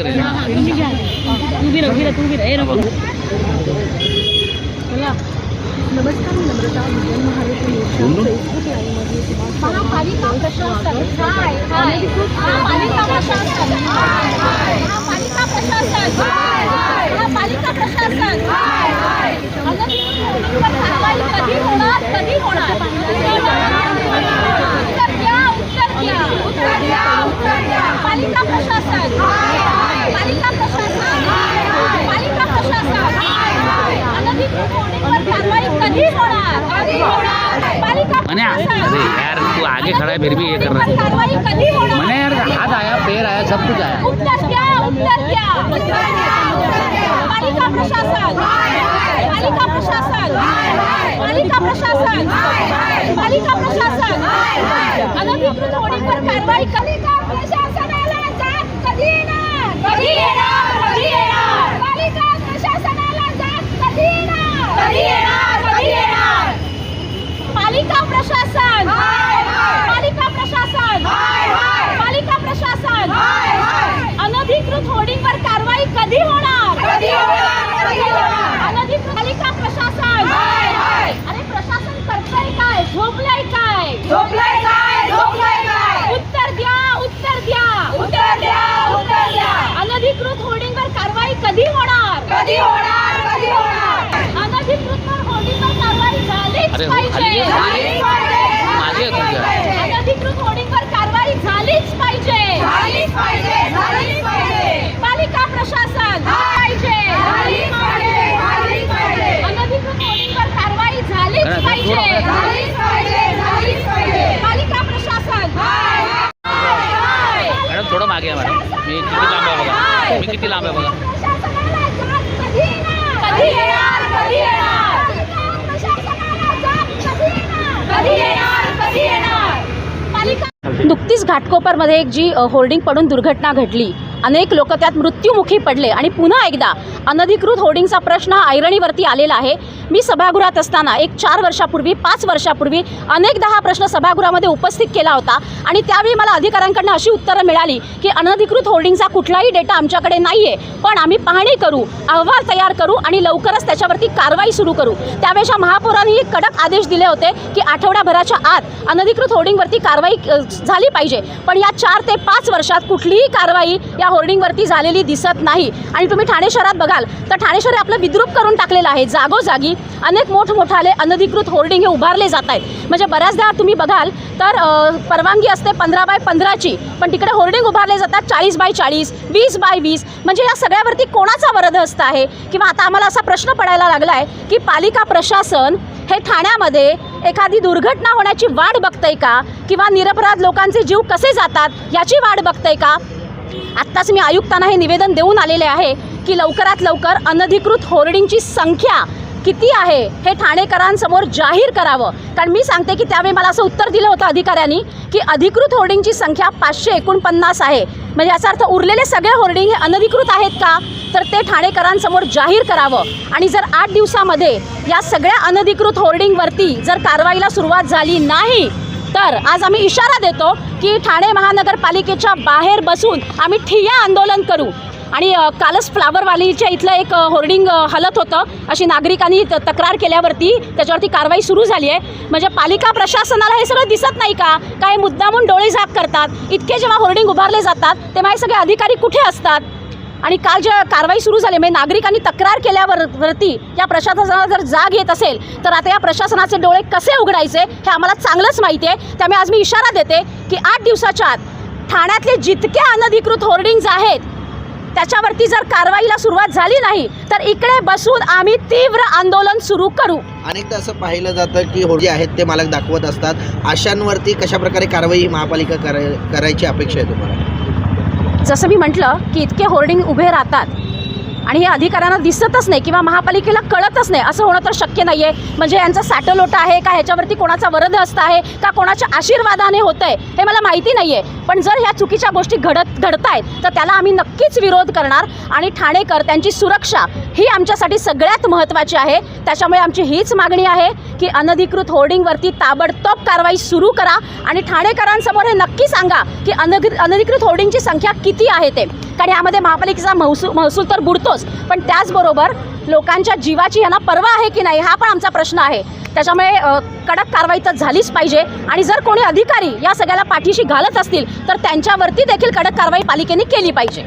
करेल. उभी राहा उभी राहा तू उभी राहा. चला. नमस्कार मी नम्रता. विजय महाराष्ट्र न्यूजच्या फेसबुक लाईव्हमध्ये तुम्हा महापालिका प्रशासन हाय हाय. महापालिका प्रशासन हाय हाय. महापालिका प्रशासन हाय हाय महापालिका प्रशासन हाय हाय अनधिकृत कारवाई कधी होणार कधी होणार उत्तर द्या उत्तर द्या उत्तर द्या उत्तर द्या पालिका प्रशासन हाय हाय पालिका प्रशासन हाय हाय पालिका प्रशासन हाय हाय अनधिकृत होर्डिंगवर कारवाई कधी होणार कधी होणार पालिका मने प्रशासन अरे यार तू आगे खड़ा है फिर भी ये कर रहा है। मैंने यार हाथ आया पैर आया सब कुछ आया। उत्तर द्या प्रशासन। प्रशासन पालिका प्रशासन पालिका प्रशासन अनधिकृत होर्डिंगवर कारवाई पालिका प्रशासनाला जाग कधी येणार कधी येणार कधी येणार पालिका प्रशासनाला जाग कधी येणार कधी येणार कधी येणार पालिका प्रशासन पालिका प्रशासन पालिका प्रशासन अनधिकृत होर्डिंगवर कारवाई कधी होणार अनधिकृत पालिका प्रशासन अरे प्रशासन करतंय काय झोपलंय काय झोपलंय काय झोपलंय काय उत्तर द्या उत्तर द्या उत्तर द्या उत्तर द्या अनधिकृत होर्डिंगवर कारवाई कधी होणार कधी होणार कधी होणार अनधिकृत होर्डिंगवर कारवाई झालीच अरे हो, खाली पाहिजे ये, खाली ये. झालीच पाहिजे. मागे आहे तुझ्या. अनधिकृत होर्डिंगवर कारवाई झालीच पाहिजे झालीच पाहिजे झालीच पाहिजे पालिका प्रशासन पाहिजे झालीच पाहिजे झालीच पाहिजे अनधिकृत होर्डिंगवर कारवाई झालीच करा, पाहिजे थोडं. झालीच पाहिजे झालीच पाहिजे पालिका प्रशासन हाय, हाय. मॅडम थोडं मागे आहे मॅडम मी किती लांब आहे बघा. मी किती लांब आहे बघा. नुकतीच घाटकोपरमध्ये एक जी होर्डिंग पडून दुर्घटना घडली. अनेक लोक त्यात मृत्युमुखी पडले. आणि पुन्हा एकदा अनधिकृत होर्डिंगचा प्रश्न ऐरणीवरती आलेला आहे. मी सभागृहात असताना एक चार वर्षापूर्वी पाच वर्षापूर्वी अनेकदा हा प्रश्न सभागृहामध्ये उपस्थित केला होता. आणि त्यावेळी मला अधिकाऱ्यांकडनं अशी उत्तरं मिळाली की अनधिकृत होर्डिंगचा कुठलाही डेटा आमच्याकडे नाही आहे पण आम्ही पाहणी करू अहवाल तयार करू आणि लवकरच त्याच्यावरती कारवाई सुरू करू. त्यावेळेच्या महापौरांनी एक कडक आदेश दिले होते की आठवड्याभराच्या आत अनधिकृत होर्डिंगवरती कारवाई झाली पाहिजे. पण या चार ते पाच वर्षात कुठलीही कारवाई या होर्डिंगवरती झालेली दिसत नाही. आणि तुम्ही ठाणे शहरात बघाल तर ठाणे शहर आपलं विद्रूप करून टाकलेलं आहे. जागोजागी अनेक मोठमोठाले अनधिकृत होर्डिंग हे उभारले जात आहेत. म्हणजे बऱ्याचदा तुम्ही बघाल तर परवानगी असते पंधरा बाय पंधराची पण तिकडे होर्डिंग उभारले जातात चाळीस बाय चाळीस वीस बाय वीस. म्हणजे या सगळ्यावरती कोणाचा वरदहस्त आहे? किंवा आता आम्हाला असा प्रश्न पडायला लागला आहे की पालिका प्रशासन हे ठाण्यामध्ये एखादी दुर्घटना होण्याची वाट बघतंय का? किंवा निरपराध लोकांचे जीव कसे जातात याची वाट बघतंय का? आत्ताच मी आयुक्तांना हे निवेदन देऊन आलेले आहे की लवकरात लवकर अनधिकृत होर्डिंगची संख्या किती आहे हे ठाणेकरांसमोर जाहीर करावं? कारण मी सांगते की त्यावेळी मला असं उत्तर दिलं होतं अधिकाऱ्यांनी की अधिकृत होर्डिंगची संख्या पाचशे एकोणपन्नास आहे. म्हणजे याचा अर्थ उरलेले सगळे होर्डिंग हे अनधिकृत आहेत का? तर ते ठाणेकरांसमोर जाहीर करावं. आणि जर आठ दिवसामध्ये या सगळ्या अनधिकृत होर्डिंगवरती जर कारवाईला सुरुवात झाली नाही तर आज आम्ही इशारा देतो की ठाणे महानगरपालिकेच्या बाहेर बसून आम्ही ठिय्या आंदोलन करू. आणि कालच फ्लावरवालीच्या इथलं एक होर्डिंग हलत होतं. अशी नागरिकांनी तक्रार केल्यावरती त्याच्यावरती कारवाई सुरू झाली आहे. म्हणजे पालिका प्रशासनाला हे सगळं दिसत नाही का? काय मुद्दामून डोळे झाक करतात? इतके जेव्हा होर्डिंग उभारले जातात तेव्हा हे सगळे अधिकारी कुठे असतात? आणि काल ज्या कारवाई सुरू झाली म्हणजे नागरिकांनी तक्रार केल्यावर वरती या प्रशासनाला जर जाग येत असेल तर आता या प्रशासनाचे डोळे कसे उघडायचे हे आम्हाला चांगलंच माहिती आहे. त्यामुळे आज मी इशारा देते की आठ दिवसाच्या आत ठाण्यातले जितके अनधिकृत होर्डिंग्ज आहेत त्याच्यावरती जर कारवाईला सुरुवात झाली नाही तर इकडे बसून आम्ही तीव्र आंदोलन सुरू करू. अनेकदा असं पाहिलं जातं की होडी आहेत ते मालक दाखवत असतात. अशांवरती कशा प्रकारे कारवाई ही महापालिका कराय करायची अपेक्षा आहे तुम्हाला? जसं मी म्हटलं की इतके होर्डिंग उभे राहतात. आणि हे अधिकाऱ्यांना दिसतच नाही किंवा महापालिकेला कळतच नाही. असं होणं तर शक्य नाही आहे म्हणजे यांचा सॅटलोटा आहे का ह्याच्यावरती कोणाचा वरद हस्त आहे का कोणाच्या आशीर्वादाने होतं आहे हे मला माहिती नाही आहे पण जर ह्या चुकीच्या गोष्टी घडत घडत आहेत तर त्याला आम्ही नक्कीच विरोध करणार आणि ठाणेकर त्यांची सुरक्षा ही आमच्यासाठी सगळ्यात महत्त्वाची आहे. त्याच्यामुळे आमची हीच मागणी आहे की अनधिकृत होर्डिंगवरती ताबडतोब कारवाई सुरू करा आणि ठाणेकरांसमोर हे नक्की सांगा की अनधिकृत होर्डिंगची संख्या किती आहे ते. कारण यामध्ये महापालिकेचा महसूल महसूल तर बुडतोच पण त्याचबरोबर लोकांच्या जीवाची यांना पर्वा आहे की नाही हा पण आमचा प्रश्न आहे. त्याच्यामुळे कडक कारवाई तर झालीच पाहिजे आणि जर कोणी अधिकारी या सगळ्याला पाठीशी घालत असतील तर त्यांच्यावरती देखील कडक कारवाई पालिकेने केली पाहिजे.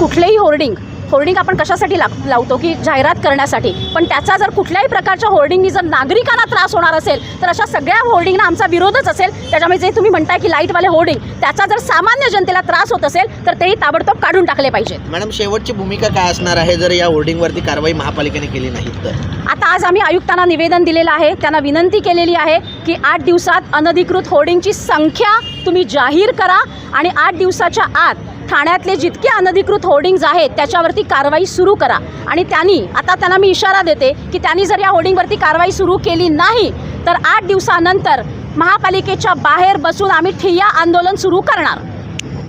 कुठलेही होर्डिंग होर्डिंग आपण कशासाठी लाग लावतो की जाहिरात करण्यासाठी? पण त्याचा जर कुठल्याही प्रकारच्या होर्डिंगनी जर नागरिकांना त्रास होणार असेल तर अशा सगळ्या होर्डिंगना आमचा विरोधच असेल. त्याच्यामुळे जे तुम्ही म्हणताय की लाईटवाले होर्डिंग त्याचा जर सामान्य जनतेला त्रास होत असेल तर तेही ताबडतोब काढून टाकले पाहिजेत. मॅडम शेवटची भूमिका काय असणार आहे जर या होर्डिंगवरती कारवाई महापालिकेने केली नाही तर? आता आज आम्ही आयुक्तांना निवेदन दिलेलं आहे. त्यांना विनंती केलेली आहे की आठ दिवसात अनधिकृत होर्डिंगची संख्या तुम्ही जाहीर करा आणि आठ दिवसाच्या आत ठाण्यातले जितके अनधिकृत होर्डिंग्ज आहेत त्याच्यावरती कारवाई सुरू करा. आणि त्यांनी आता त्यांना मी इशारा देते की त्यांनी जर या होर्डिंगवरती कारवाई सुरू केली नाही तर आठ दिवसानंतर महापालिकेच्या बाहेर बसून आम्ही ठिय्या आंदोलन सुरू करणार.